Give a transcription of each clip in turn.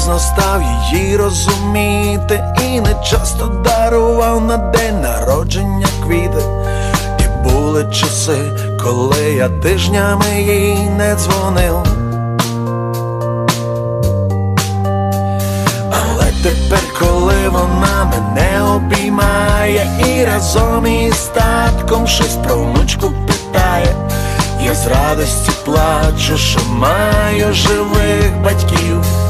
пізно став її розуміти, і не часто дарував на день народження квіти. І були часи, коли я тижнями їй не дзвонив. Але тепер, коли вона мене обіймає і разом із татком щось про внучку питає, я з радості плачу, що маю живих батьків.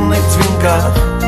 only twinkle.